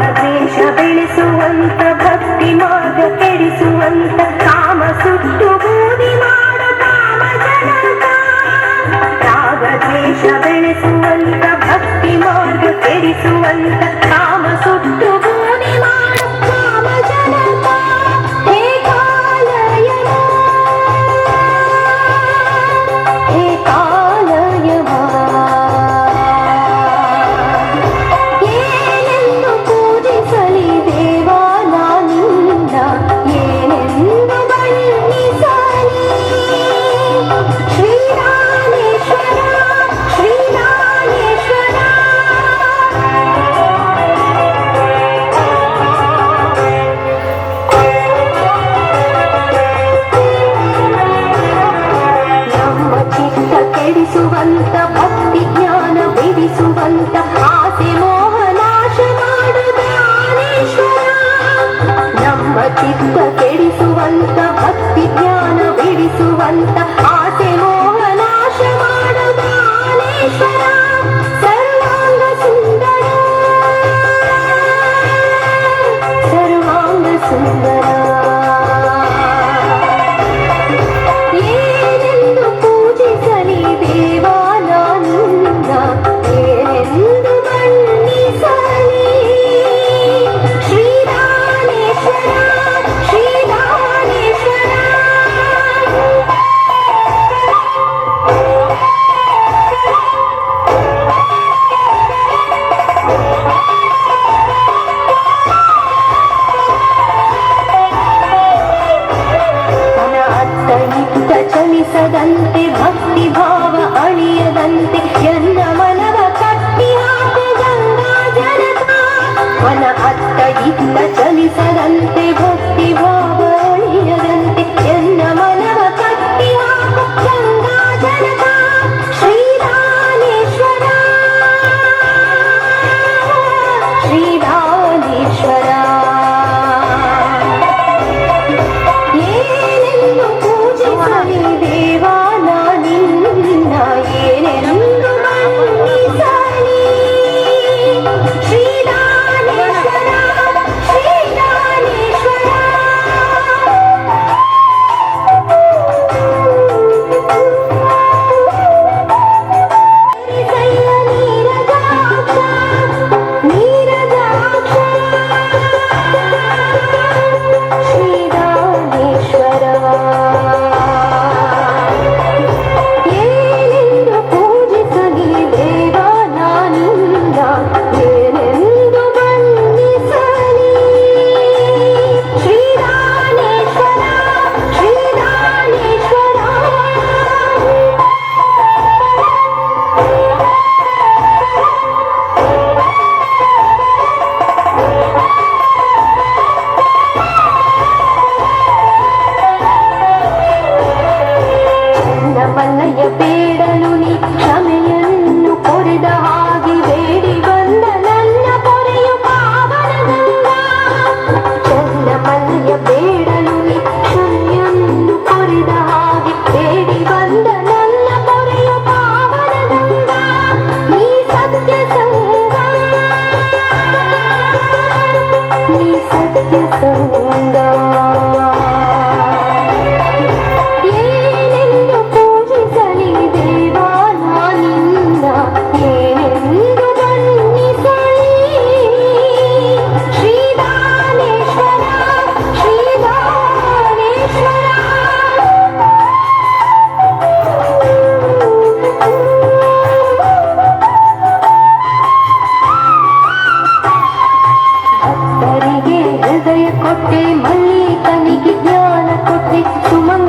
ರಾಗದ್ವೇಷ ಬೆಳೆಸುವಂತ ಭಕ್ತಿ ಮಾರ್ಗ ಕೆಡಿಸುವಂತ ಕಾಮ ಸುಟ್ಟು ಬೂದಿ ಮಾಡ ಕಾಮ ಜನಕ ರಾಗದ್ವೇಷ ಬೆಳೆಸುವಂತ ಭಕ್ತಿ ಮಾರ್ಗ ಕೆಡಿಸುವಂತ ಕಾಮ ಚಿತ್ತ ಕೆಡಿಸುವಂತ ಭಕ್ತಿ ಜ್ಞಾನ ಬಿಡಿಸುವಂತ ಆಸೆ 20. తల్లి తనికి జ్ఞాన కొట్టి సుమంగ